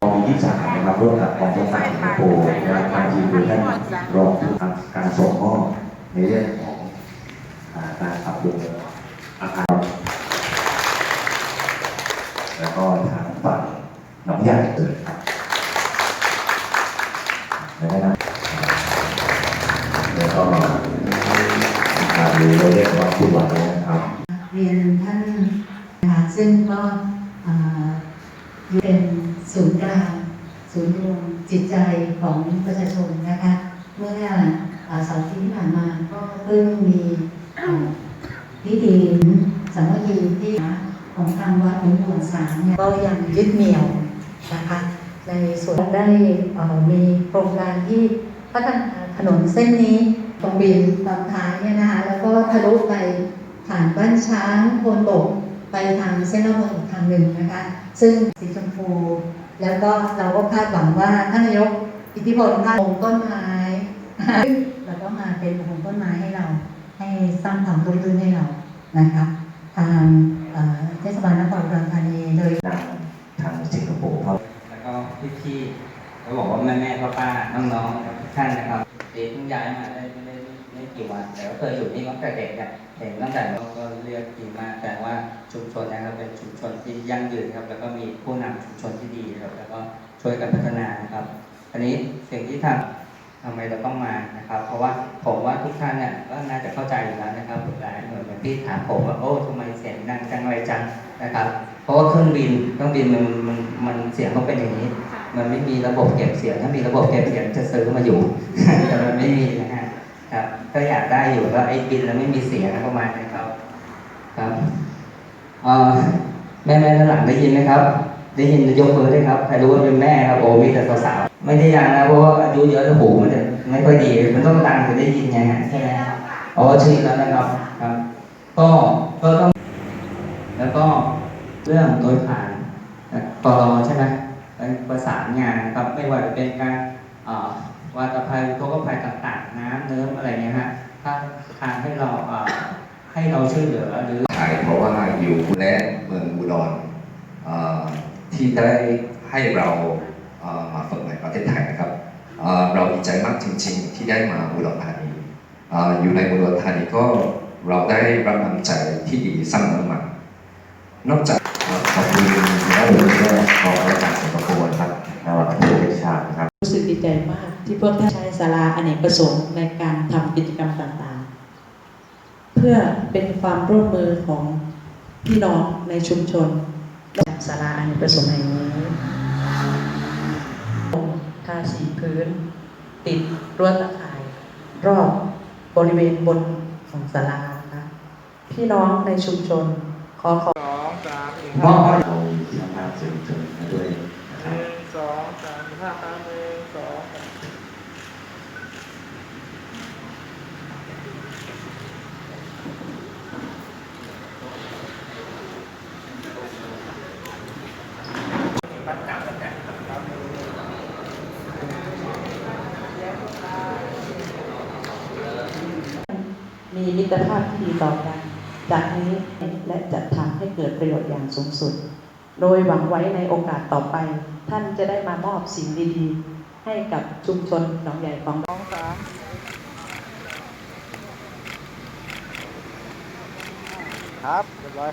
กองที่สามนะครับร่วมกับกองทัพสิงคโปร์และทางทีมโดยท่านรองผู้ทำการส่งมอบในเรื่องของการปรับปรุงอาคารแล้วก็ทางฝั่งหนองใหญ่เล้ว รียนท่านนะคะซึ่งก็เป็นศูนย์กลางศูนย์รวมจิตใจของประชาชนนะคะเมื่อเสาร์อาห์ที่ผ่านมาก็เพิ่งมีอ่าพิธีสามัคคีที่ของทางวัดหลวงปู่สามเนี่ยก็ยังยึดเหนี่ยวนะคะในส่วนได้มีโครงการที่พัฒนาถนนเส้นนี้ตรงบินตอนท้ายเนี่ยนะคะแล้วก็ทะลุไป ผ่านบ้านช้างโพนบกไปทางเส้นนอกเมืองอีกทางหนึ่งนะคะ ซึ่งสีชมพู แล้วก็เราก็คาดหวังว่าท่านนายกอิทธิพลท่านปลูกต้นไม้ซึ่งเราก็มาเป็นปลูกต้นไม้ให้เรา ให้สร้างความร่มรื่นให้เรานะคะทางเอ่อเทศบาลนครอุดรธานีโดยทางสิงคโปร์เขาแล้วก็พี่ๆเขาบอกว่าแม่แม่ๆป้าป้าๆน้องๆนะครับทุกท่านนะครับเด็กเพิ่งย้ายมาได้ไม่ได้ไม่ กี่วันแต่ก็เคยอยู่นี่ตั้งแต่เด็กเนี่ยเห็นตั้งแต่เราก็เรียกดีมากแต่ว่าชุมชนนะครับเป็นชุมชนที่ยั่งยืนครับ แล้วก็มีผู้นำชุมชนที่ดีครับแล้วก็ช่วยกันพัฒนานะครับ อันนี้สิ่งที่ทำทำไมเราต้องมานะครับ เพราะว่าผมว่าทุกท่านเนี่ยก็น่าจะเข้าใจอยู่แล้วนะครับหลายเหมือนเหมือนที่ถามผมว่าโอ้ทำไมเสียงดังจังไรจังนะครับ เพราะว่าเครื่องบินเครื่องบินมันมันมันเสียงต้องเป็นอย่างนี้ มันไม่มีระบบเก็บเสียงถ้ามีระบบเก็บเสียงจะซื้อมาอยู่ แต่มันไม่มีนะฮะ ครับ ก็อยากได้อยู่ก็ไอ้บินแล้วไม่มีเสียงประมาณนี้ครับ ครับเอ่อแม่แม่ด้านหลังได้ยินไหมครับ ได้ยินยกมือด้วยครับใครรู้ว่าเป็นแม่ครับโอ้มีแต่สาวๆไม่ได้ยังนะเพราะว่าอายุเยอะแล้วหูมันจะไม่ค่อยดีมันต้องดังถึงได้ยินไงฮะใช่ไหมอ๋อชินแล้วนะครับครับ ก็ก็ต้อง แล้วก็เรื่องโดยผ่านปลอใช่ไหมเป็นประสานงานนะครับไม่ว่าจะเป็นการเอ่อวาตภัยอุทกภัยต่างๆ น้ำเนิ้มอะไรเงี้ยฮะถ้าทางให้เราเออให้เราช่วยเหลือหรือไทยเพราะว่าอยู่และเมืองอุดรเอ่อที่ได้ให้เราเอ่อมาฝึกในประเทศไทยนะครับเอ่อเราดีใจมากจริง ๆ ที่ได้มาอุดรธานีเอ่ออยู่ในอุดรธานีก็เราได้รับน้ำใจที่ดีเสมอมานอกจากขอบคุณและหรือว่าของอาจารย์สิงคโปร์ รู้สึกดีใจมาก ที่พวกท่านใช้ศาลาอเนกประสงค์ในการทำกิจกรรมต่างๆ เพื่อเป็นความร่วมมือของพี่น้องในชุมชนจากศาลาอเนกประสงค์แห่งนี้ทาสีพื้น ติดรั้วตะข่าย รอบบริเวณบนของศาลานะพี่น้องในชุมชนขอขอสองสามสี่มอห้าเราสามารถเสริมเสริมด้วยนะคหรับนึ่งสองสามห้าหนึ่งสองสาม มีมิตรภาพที่ดีต่อกัน จากนี้และจะทำให้เกิดประโยชน์อย่างสูงสุด โดยหวังไว้ในโอกาสต่อไป ท่านจะได้มามอบสิ่งดีๆ ให้กับชุมชนหนองใหญ่ของสองสามครับเรียบร้อย